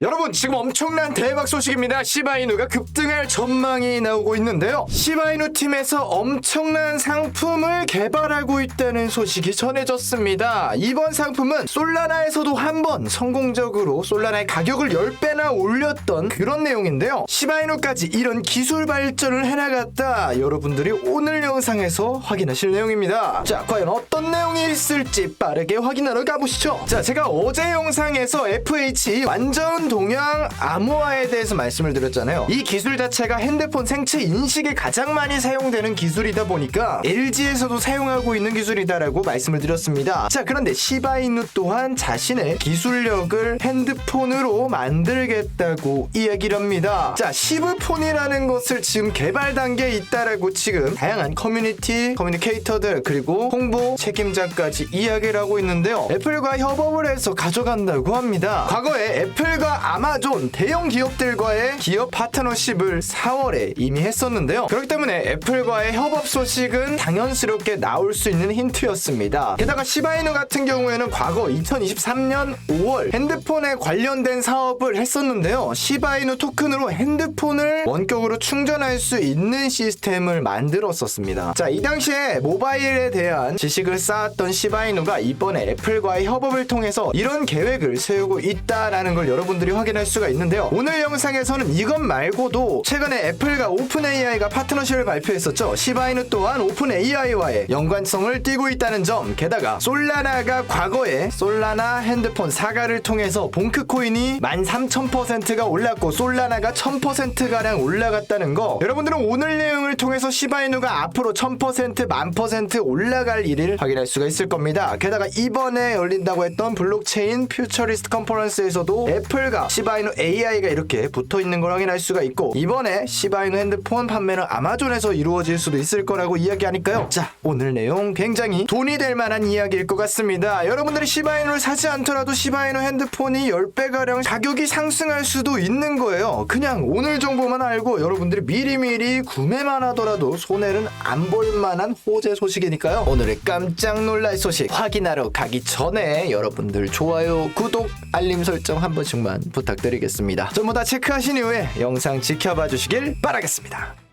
여러분 지금 엄청난 대박 소식입니다. 시바이누가 급등할 전망이 나오고 있는데요. 시바이누 팀에서 엄청난 상품을 개발하고 있다는 소식이 전해졌습니다. 이번 상품은 솔라나에서도 한 번 성공적으로 솔라나의 가격을 10배나 올렸던 그런 내용인데요. 시바이누까지 이런 기술 발전을 해나갔다. 여러분들이 오늘 영상에서 확인하실 내용입니다. 자, 과연 어떤 내용이 있을지 빠르게 확인하러 가보시죠. 자, 제가 어제 영상에서 FH 완전 동양 암호화에 대해서 말씀을 드렸잖아요. 이 기술 자체가 핸드폰 생체 인식에 가장 많이 사용되는 기술이다 보니까 LG에서도 사용하고 있는 기술이다라고 말씀을 드렸습니다. 자, 그런데 시바이누 또한 자신의 기술력을 핸드폰으로 만들겠다고 이야기를 합니다. 자, 시브폰이라는 것을 지금 개발 단계에 있다라고 지금 다양한 커뮤니티, 커뮤니케이터들 그리고 홍보 책임자까지 이야기를 하고 있는데요. 애플과 협업을 해서 가져간다고 합니다. 과거에 애플과 아마존 대형 기업들과의 기업 파트너십을 4월에 이미 했었는데요. 그렇기 때문에 애플과의 협업 소식은 당연스럽게 나올 수 있는 힌트였습니다. 게다가 시바이누 같은 경우에는 과거 2023년 5월 핸드폰에 관련된 사업을 했었는데요. 시바이누 토큰으로 핸드폰을 원격으로 충전할 수 있는 시스템을 만들었었습니다. 자, 이 당시에 모바일에 대한 지식을 쌓았던 시바이누가 이번에 애플과의 협업을 통해서 이런 계획을 세우고 있다라는 걸 여러분들이 확인할 수가 있는데요. 오늘 영상에서는 이것 말고도 최근에 애플과 오픈 AI가 파트너십을 발표했었죠. 시바이누 또한 오픈 AI와의 연관성을 띠고 있다는 점, 게다가 솔라나가 과거에 솔라나 핸드폰 사과를 통해서 봉크 코인이 13,000%가 올랐고 솔라나가 1000%가량 올라갔다는 거 여러분들은 오늘 내용을 통해서 시바이누가 앞으로 1000% 만퍼센트 올라갈 일을 확인할 수가 있을 겁니다. 게다가 이번에 열린다고 했던 블록체인 퓨처리스트 컨퍼런스에서도 애플과 시바이누 AI가 이렇게 붙어 있는 걸 확인할 수가 있고 이번에 시바이누 핸드폰 판매는 아마존에서 이루어질 수도 있을 거라고 이야기하니까요. 자, 오늘 내용 굉장히 돈이 될 만한 이야기일 것 같습니다. 여러분들이 시바이누를 사지 않더라도 시바이누 핸드폰이 10배가량 가격이 상승할 수도 있는 거예요. 그냥 오늘 정보만 알고 여러분들이 미리미리 구매만 하더라도 손해는 안 볼 만한 호재 소식이니까요. 오늘의 깜짝 놀랄 소식 확인하러 가기 전에 여러분들 좋아요, 구독, 알림 설정 한 번씩만 부탁드리겠습니다. 전부 다 체크하신 이후에 영상 지켜봐 주시길 바라겠습니다.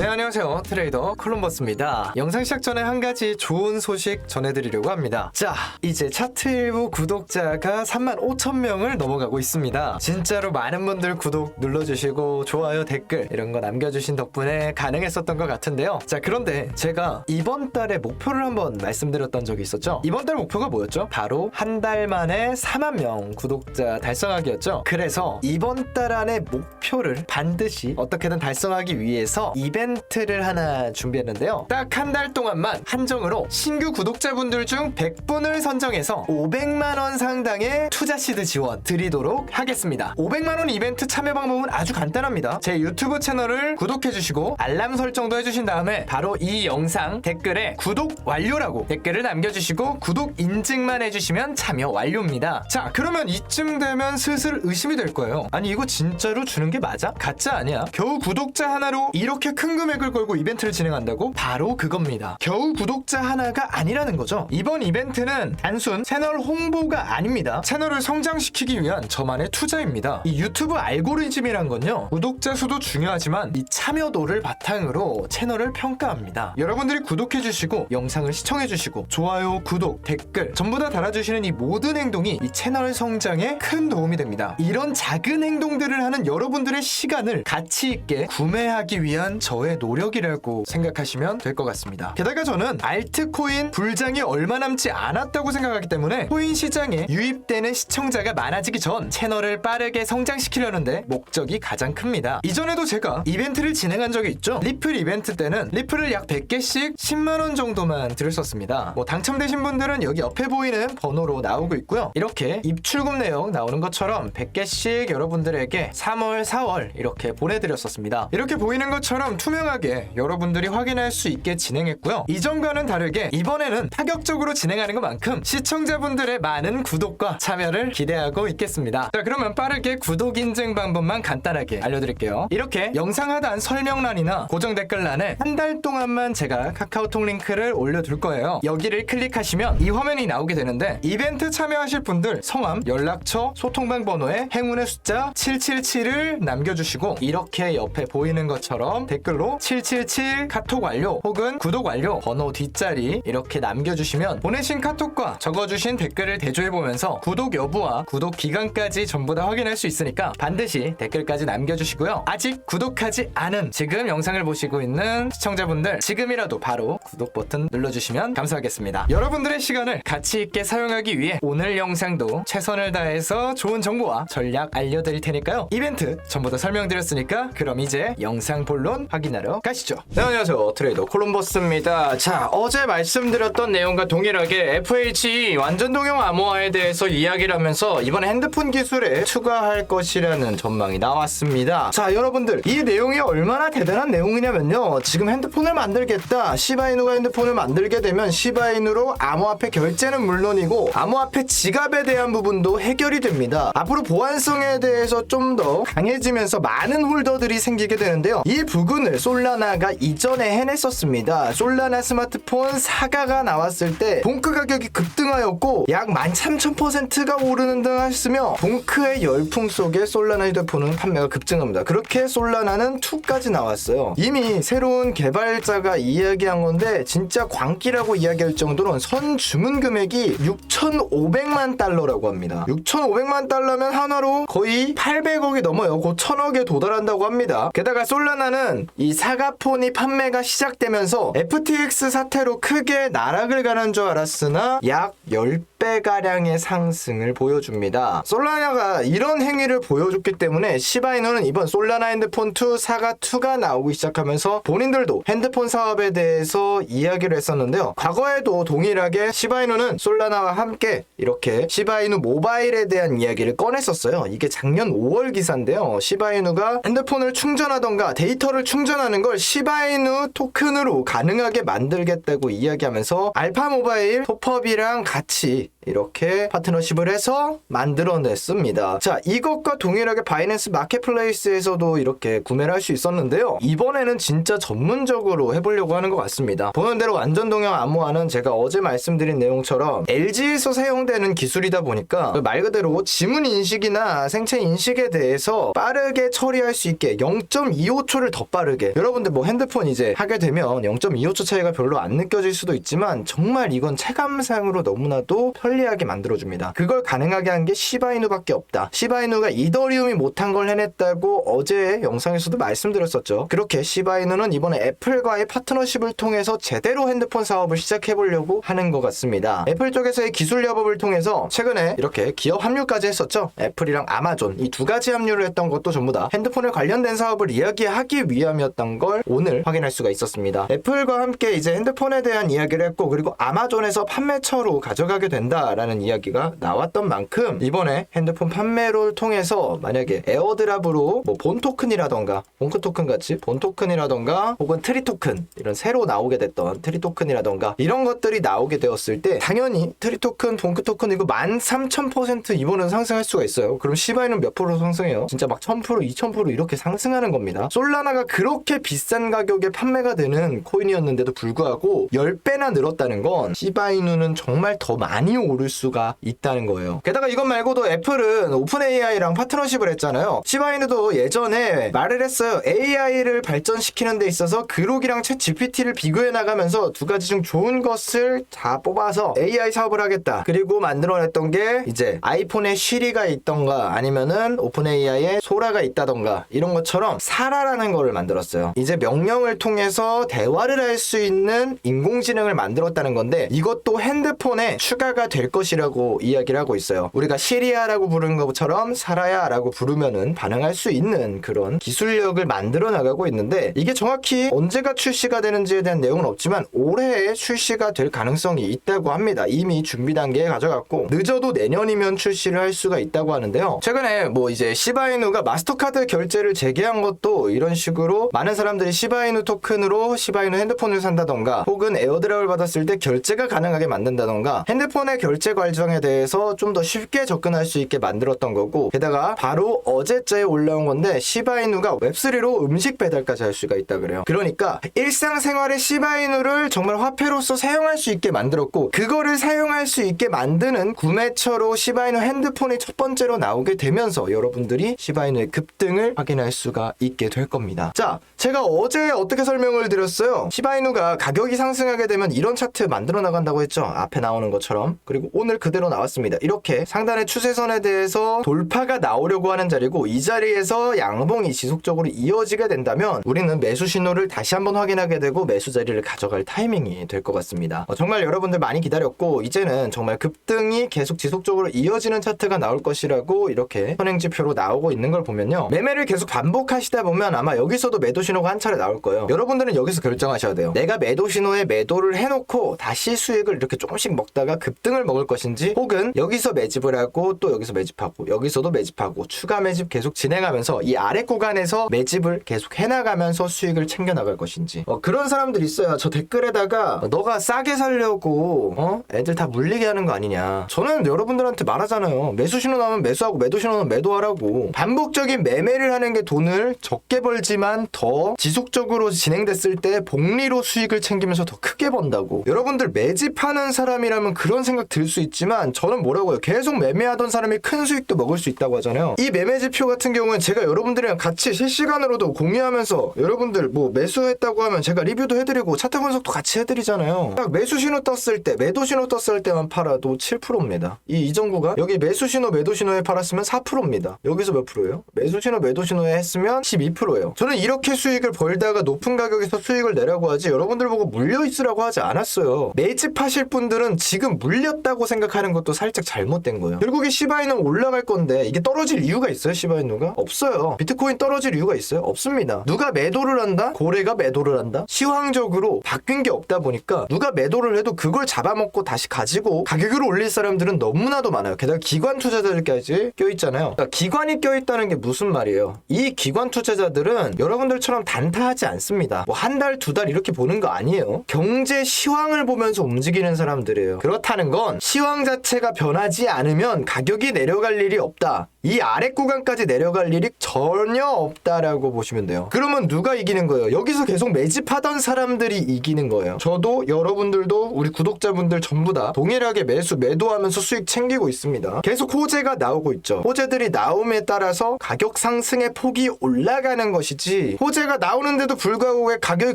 네 안녕하세요. 트레이더 콜럼버스입니다. 영상 시작 전에 한 가지 좋은 소식 전해드리려고 합니다. 자 이제 차트 일부 구독자가 3만 5천 명을 넘어가고 있습니다. 진짜로 많은 분들 구독 눌러주시고 좋아요 댓글 이런 거 남겨주신 덕분에 가능했었던 것 같은데요. 자 그런데 제가 이번 달에 목표를 한번 말씀드렸던 적이 있었죠. 이번 달 목표가 뭐였죠? 바로 한 달 만에 4만 명 구독자 달성하기였죠. 그래서 이번 달 안에 목표를 반드시 어떻게든 달성하기 위해서 이벤트 를 하나 준비했는데요. 딱 한 달 동안만 한정으로 신규 구독자분들 중 100분을 선정해서 500만 원 상당의 투자 시드 지원 드리도록 하겠습니다. 500만 원 이벤트 참여 방법은 아주 간단합니다. 제 유튜브 채널을 구독해 주시고 알람 설정도 해 주신 다음에 바로 이 영상 댓글에 구독 완료라고 댓글을 남겨 주시고 구독 인증만 해 주시면 참여 완료입니다. 자, 그러면 이쯤 되면 슬슬 의심이 될 거예요. 아니 이거 진짜로 주는 게 맞아? 가짜 아니야? 겨우 구독자 하나로 이렇게 큰 금액을 걸고 이벤트를 진행한다고? 바로 그겁니다. 겨우 구독자 하나가 아니라는 거죠. 이번 이벤트는 단순 채널 홍보가 아닙니다. 채널을 성장시키기 위한 저만의 투자입니다. 이 유튜브 알고리즘이란 건요. 구독자 수도 중요하지만 이 참여도를 바탕으로 채널을 평가합니다. 여러분들이 구독해 주시고 영상을 시청해 주시고 좋아요, 구독, 댓글 전부 다 달아주시는 이 모든 행동이 이 채널 성장에 큰 도움이 됩니다. 이런 작은 행동들을 하는 여러분들의 시간을 가치 있게 구매하기 위한 저의 노력이라고 생각하시면 될 것 같습니다. 게다가 저는 알트코인 불장이 얼마 남지 않았다고 생각하기 때문에 코인 시장에 유입되는 시청자가 많아지기 전 채널을 빠르게 성장시키려는데 목적이 가장 큽니다. 이전에도 제가 이벤트를 진행한 적이 있죠. 리플 이벤트 때는 리플을 약 100개씩 10만 원 정도만 들었었습니다. 뭐 당첨되신 분들은 여기 옆에 보이는 번호로 나오고 있고요. 이렇게 입출금 내역 나오는 것처럼 100개씩 여러분들에게 3월, 4월 이렇게 보내드렸었습니다. 이렇게 보이는 것처럼 투명 투명하게 여러분들이 확인할 수 있게 진행했고요. 이전과는 다르게 이번에는 파격적으로 진행하는 것만큼 시청자분들의 많은 구독과 참여를 기대하고 있겠습니다. 자, 그러면 빠르게 구독 인증 방법만 간단하게 알려드릴게요. 이렇게 영상 하단 설명란이나 고정 댓글란에 한 달 동안만 제가 카카오톡 링크를 올려둘 거예요. 여기를 클릭하시면 이 화면이 나오게 되는데 이벤트 참여하실 분들 성함, 연락처, 소통방 번호에 행운의 숫자 777을 남겨주시고 이렇게 옆에 보이는 것처럼 댓글로 777 카톡 완료 혹은 구독 완료 번호 뒷자리 이렇게 남겨주시면 보내신 카톡과 적어주신 댓글을 대조해보면서 구독 여부와 구독 기간까지 전부 다 확인할 수 있으니까 반드시 댓글까지 남겨주시고요. 아직 구독하지 않은 지금 영상을 보시고 있는 시청자분들 지금이라도 바로 구독 버튼 눌러주시면 감사하겠습니다. 여러분들의 시간을 가치 있게 사용하기 위해 오늘 영상도 최선을 다해서 좋은 정보와 전략 알려드릴 테니까요. 이벤트 전부 다 설명드렸으니까 그럼 이제 영상 본론 확인 하러 가시죠. 네, 안녕하세요. 트레이더 콜럼버스입니다. 자, 어제 말씀드렸던 내용과 동일하게 FHE 완전 동형 암호화에 대해서 이야기를 하면서 이번에 핸드폰 기술에 추가할 것이라는 전망이 나왔습니다. 자, 여러분들 이 내용이 얼마나 대단한 내용이냐면요. 지금 핸드폰을 만들겠다. 시바이누가 핸드폰을 만들게 되면 시바이누로 암호화폐 결제는 물론이고 암호화폐 지갑에 대한 부분도 해결이 됩니다. 앞으로 보안성에 대해서 좀 더 강해지면서 많은 홀더들이 생기게 되는데요. 이 부분을 솔라나가 이전에 해냈었습니다. 솔라나 스마트폰 사가가 나왔을 때 본크 가격이 급등하였고 약 13,000%가 오르는 등 했으며 본크의 열풍 속에 솔라나 휴대폰은 판매가 급증합니다. 그렇게 솔라나는 2까지 나왔어요. 이미 새로운 개발자가 이야기한 건데 진짜 광기라고 이야기할 정도는 선 주문 금액이 6,500만 달러라고 합니다. 6,500만 달러면 하나로 거의 800억이 넘어요. 곧 1,000억에 도달한다고 합니다. 게다가 솔라나는 이 사가폰이 판매가 시작되면서 FTX 사태로 크게 나락을 가는 줄 알았으나 약 10 배가량의 상승을 보여줍니다. 솔라나가 이런 행위를 보여줬기 때문에 시바이노는 이번 솔라나 핸드폰 2 사가 2가 나오기 시작하면서 본인들도 핸드폰 사업에 대해서 이야기를 했었는데요. 과거에도 동일하게 시바이노는 솔라나와 함께 이렇게 시바이누 모바일에 대한 이야기를 꺼냈었어요. 이게 작년 5월 기사인데요. 시바이누가 핸드폰을 충전하던가 데이터를 충전하는 걸 시바이누 토큰으로 가능하게 만들겠다고 이야기하면서 알파 모바일 토펍이랑 같이 이렇게 파트너십을 해서 만들어냈습니다. 자, 이것과 동일하게 바이낸스 마켓플레이스에서도 이렇게 구매를 할 수 있었는데요. 이번에는 진짜 전문적으로 해보려고 하는 것 같습니다. 보는 대로 완전 동형 암호화는 제가 어제 말씀드린 내용처럼 LG에서 사용되는 기술이다 보니까 말 그대로 지문 인식이나 생체 인식에 대해서 빠르게 처리할 수 있게 0.25초를 더 빠르게 여러분들 뭐 핸드폰 이제 하게 되면 0.25초 차이가 별로 안 느껴질 수도 있지만 정말 이건 체감상으로 너무나도 편리하게 만들어줍니다. 그걸 가능하게 한 게 시바이누밖에 없다. 시바이누가 이더리움이 못한 걸 해냈다고 어제 영상에서도 말씀드렸었죠. 그렇게 시바이누는 이번에 애플과의 파트너십을 통해서 제대로 핸드폰 사업을 시작해보려고 하는 것 같습니다. 애플 쪽에서의 기술 협업을 통해서 최근에 이렇게 기업 합류까지 했었죠. 애플이랑 아마존 이 두 가지 합류를 했던 것도 전부 다 핸드폰에 관련된 사업을 이야기하기 위함이었던 걸 오늘 확인할 수가 있었습니다. 애플과 함께 이제 핸드폰에 대한 이야기를 했고 그리고 아마존에서 판매처로 가져가게 된다 라는 이야기가 나왔던 만큼 이번에 핸드폰 판매를 통해서 만약에 에어드랍으로 뭐 본 토큰이라던가 본크 토큰 같이 본 토큰이라던가 혹은 트리 토큰 이런 새로 나오게 됐던 트리 토큰이라던가 이런 것들이 나오게 되었을 때 당연히 트리 토큰 본크 토큰 이거 13,000% 이번엔 상승할 수가 있어요. 그럼 시바이는 몇 프로 상승해요? 진짜 막 1000% 2000% 이렇게 상승하는 겁니다. 솔라나가 그렇게 비싼 가격에 판매가 되는 코인이었는데도 불구하고 10배나 늘었다는 건 시바이누는 정말 더 많이 오를 수가 있다는 거예요. 게다가 이것 말고도 애플은 오픈 AI랑 파트너십을 했잖아요. 시바이누도 예전에 말을 했어요. AI를 발전시키는 데 있어서 그록이랑 챗 GPT를 비교해 나가면서 두 가지 중 좋은 것을 다 뽑아서 AI 사업을 하겠다. 그리고 만들어냈던 게 이제 아이폰에 쉬리가 있던가 아니면은 오픈 AI에 소라가 있다던가 이런 것처럼 사라라는 거를 만들었어요. 이제 명령을 통해서 대화를 할 수 있는 인공지능을 만들었다는 건데 이것도 핸드폰에 추가가 돼될 것이라고 이야기를 하고 있어요. 우리가 시리아라고 부르는 것처럼 사라야라고 부르면은 반응할 수 있는 그런 기술력을 만들어 나가고 있는데 이게 정확히 언제가 출시가 되는지에 대한 내용은 없지만 올해에 출시가 될 가능성이 있다고 합니다. 이미 준비 단계에 가져갔고 늦어도 내년이면 출시를 할 수가 있다고 하는데요. 최근에 뭐 이제 시바이누가 마스터카드 결제를 재개한 것도 이런 식으로 많은 사람들이 시바이누 토큰으로 시바이누 핸드폰을 산다던가 혹은 에어드랍을 받았을 때 결제가 가능하게 만든다던가 핸드폰의 결제 과정에 대해서 좀 더 쉽게 접근할 수 있게 만들었던 거고 게다가 바로 어제자에 올라온 건데 시바이누가 웹3로 음식 배달까지 할 수가 있다 그래요. 그러니까 일상생활에 시바이누를 정말 화폐로서 사용할 수 있게 만들었고 그거를 사용할 수 있게 만드는 구매처로 시바이누 핸드폰이 첫 번째로 나오게 되면서 여러분들이 시바이누의 급등을 확인할 수가 있게 될 겁니다. 자, 제가 어제 어떻게 설명을 드렸어요? 시바이누가 가격이 상승하게 되면 이런 차트 만들어 나간다고 했죠. 앞에 나오는 것처럼. 그리고 오늘 그대로 나왔습니다. 이렇게 상단의 추세선에 대해서 돌파가 나오려고 하는 자리고 이 자리에서 양봉이 지속적으로 이어지게 된다면 우리는 매수 신호를 다시 한번 확인하게 되고 매수 자리를 가져갈 타이밍이 될 것 같습니다. 어, 정말 여러분들 많이 기다렸고 이제는 정말 급등이 계속 지속적으로 이어지는 차트가 나올 것이라고 이렇게 선행지표로 나오고 있는 걸 보면요. 매매를 계속 반복하시다 보면 아마 여기서도 매도 신호가 한 차례 나올 거예요. 여러분들은 여기서 결정하셔야 돼요. 내가 매도 신호에 매도를 해놓고 다시 수익을 이렇게 조금씩 먹다가 급등을 먹을 것인지 혹은 여기서 매집을 하고 또 여기서 매집하고 여기서도 매집하고 추가 매집 계속 진행하면서 이 아래 구간에서 매집을 계속 해나가면서 수익을 챙겨 나갈 것인지 어, 그런 사람들 있어요. 저 댓글에다가 너가 싸게 살려고 어? 애들 다 물리게 하는 거 아니냐. 저는 여러분들한테 말하잖아요. 매수 신호 나오면 매수하고 매도 신호 나오면 매도하라고. 반복적인 매매를 하는 게 돈을 적게 벌지만 더 지속적으로 진행됐을 때 복리로 수익을 챙기면서 더 크게 번다고. 여러분들 매집하는 사람이라면 그런 생각 들 수 있지만 저는 뭐라고요? 계속 매매하던 사람이 큰 수익도 먹을 수 있다고 하잖아요. 이 매매 지표 같은 경우는 제가 여러분들이랑 같이 실시간으로도 공유하면서 여러분들 뭐 매수했다고 하면 제가 리뷰도 해드리고 차트 분석도 같이 해드리잖아요. 딱 매수 신호 떴을 때, 매도 신호 떴을 때만 팔아도 7%입니다. 이 이정구가 여기 매수 신호, 매도 신호에 팔았으면 4%입니다. 여기서 몇 프로예요? 매수 신호, 매도 신호에 했으면 12%예요. 저는 이렇게 수익을 벌다가 높은 가격에서 수익을 내라고 하지 여러분들 보고 물려 있으라고 하지 않았어요. 매집하실 분들은 지금 물렸 다고 생각하는 것도 살짝 잘못된 거예요. 결국에 시바이는 올라갈 건데 이게 떨어질 이유가 있어요, 시바이누가? 없어요. 비트코인 떨어질 이유가 있어요? 없습니다. 누가 매도를 한다? 고래가 매도를 한다? 시황적으로 바뀐 게 없다 보니까 누가 매도를 해도 그걸 잡아먹고 다시 가지고 가격을 올릴 사람들은 너무나도 많아요. 게다가 기관 투자자들까지 껴있잖아요. 그러니까 기관이 껴있다는 게 무슨 말이에요? 이 기관 투자자들은 여러분들처럼 단타하지 않습니다. 뭐 한 달, 두 달 이렇게 보는 거 아니에요. 경제 시황을 보면서 움직이는 사람들이에요. 그렇다는 건 시황 자체가 변하지 않으면 가격이 내려갈 일이 없다. 이 아래 구간까지 내려갈 일이 전혀 없다라고 보시면 돼요. 그러면 누가 이기는 거예요? 여기서 계속 매집하던 사람들이 이기는 거예요. 저도 여러분들도 우리 구독자분들 전부 다 동일하게 매수 매도하면서 수익 챙기고 있습니다. 계속 호재가 나오고 있죠. 호재들이 나옴에 따라서 가격 상승의 폭이 올라가는 것이지 호재가 나오는데도 불구하고 왜 가격이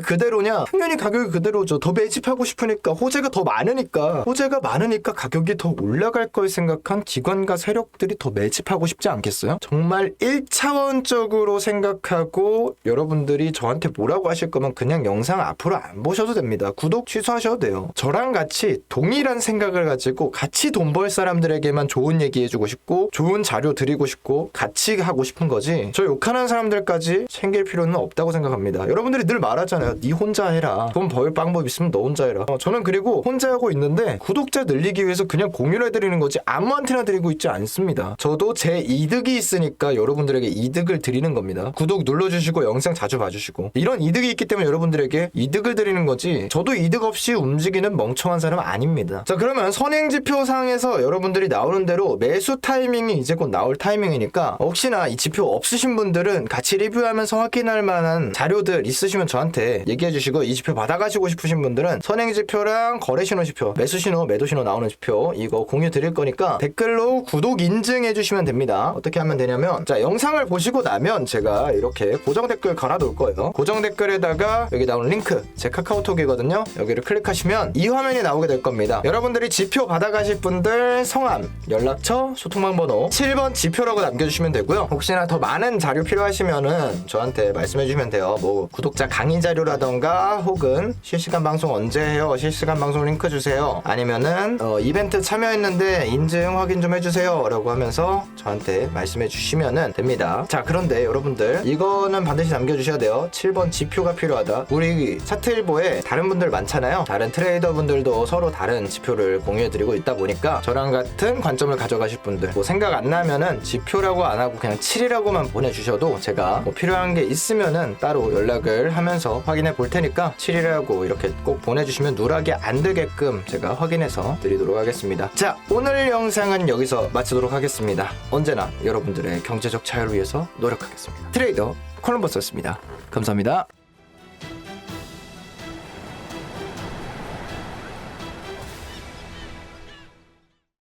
그대로냐? 당연히 가격이 그대로죠. 더 매집하고 싶으니까 호재가 더 많으니까 호재가 많으니까 가격이 더 올라갈 걸 생각한 기관과 세력들이 더 매집하고 싶지 않겠어요? 정말 1차원적으로 생각하고 여러분들이 저한테 뭐라고 하실 거면 그냥 영상 앞으로 안 보셔도 됩니다. 구독 취소하셔도 돼요. 저랑 같이 동일한 생각을 가지고 같이 돈 벌 사람들에게만 좋은 얘기 해주고 싶고 좋은 자료 드리고 싶고 같이 하고 싶은 거지 저 욕하는 사람들까지 챙길 필요는 없다고 생각합니다. 여러분들이 늘 말하잖아요. 네 혼자 해라. 돈 벌 방법 있으면 너 혼자 해라. 어, 저는 그리고 혼자 하고 있는데 구독자 늘리기 위해서 그냥 공유를 해드리는 거지 아무한테나 드리고 있지 않습니다. 저도 제 이득이 있으니까 여러분들에게 이득을 드리는 겁니다. 구독 눌러주시고 영상 자주 봐주시고 이런 이득이 있기 때문에 여러분들에게 이득을 드리는 거지 저도 이득 없이 움직이는 멍청한 사람 아닙니다. 자 그러면 선행지표상에서 여러분들이 나오는 대로 매수 타이밍이 이제 곧 나올 타이밍이니까 혹시나 이 지표 없으신 분들은 같이 리뷰하면서 확인할 만한 자료들 있으시면 저한테 얘기해 주시고 이 지표 받아가시고 싶으신 분들은 선행지표랑 거래신호 지표 매수신호 매도신호 나오는 지표 이거 공유 드릴 거니까 댓글로 구독 인증해 주시면 됩니다. 어떻게 하면 되냐면 자 영상을 보시고 나면 제가 이렇게 고정 댓글 걸어둘 거예요. 고정 댓글에다가 여기 나오는 링크 제 카카오톡이거든요. 여기를 클릭하시면 이 화면이 나오게 될 겁니다. 여러분들이 지표 받아가실 분들 성함, 연락처, 소통방 번호 7번 지표라고 남겨주시면 되고요. 혹시나 더 많은 자료 필요하시면은 저한테 말씀해 주시면 돼요. 뭐 구독자 강의 자료라던가 혹은 실시간 방송 언제 해요? 실시간 방송 링크 주세요. 아니면은 어, 어, 이벤트 참여했는데 인증 확인 좀 해주세요 라고 하면서 저한테 말씀해 주시면 됩니다. 자 그런데 여러분들 이거는 반드시 남겨주셔야 돼요. 7번 지표가 필요하다. 우리 차트일보에 다른 분들 많잖아요. 다른 트레이더 분들도 서로 다른 지표를 공유해 드리고 있다 보니까 저랑 같은 관점을 가져가실 분들 뭐 생각 안 나면은 지표라고 안 하고 그냥 7이라고만 보내주셔도 제가 뭐 필요한 게 있으면은 따로 연락을 하면서 확인해 볼 테니까 7이라고 이렇게 꼭 보내주시면 누락이 안 되게끔 제가 확인해서 드리 도록 하겠습니다. 자, 오늘 영상은 여기서 마치도록 하겠습니다. 언제나 여러분들의 경제적 자유를 위해서 노력하겠습니다. 트레이더 콜럼버스였습니다. 감사합니다.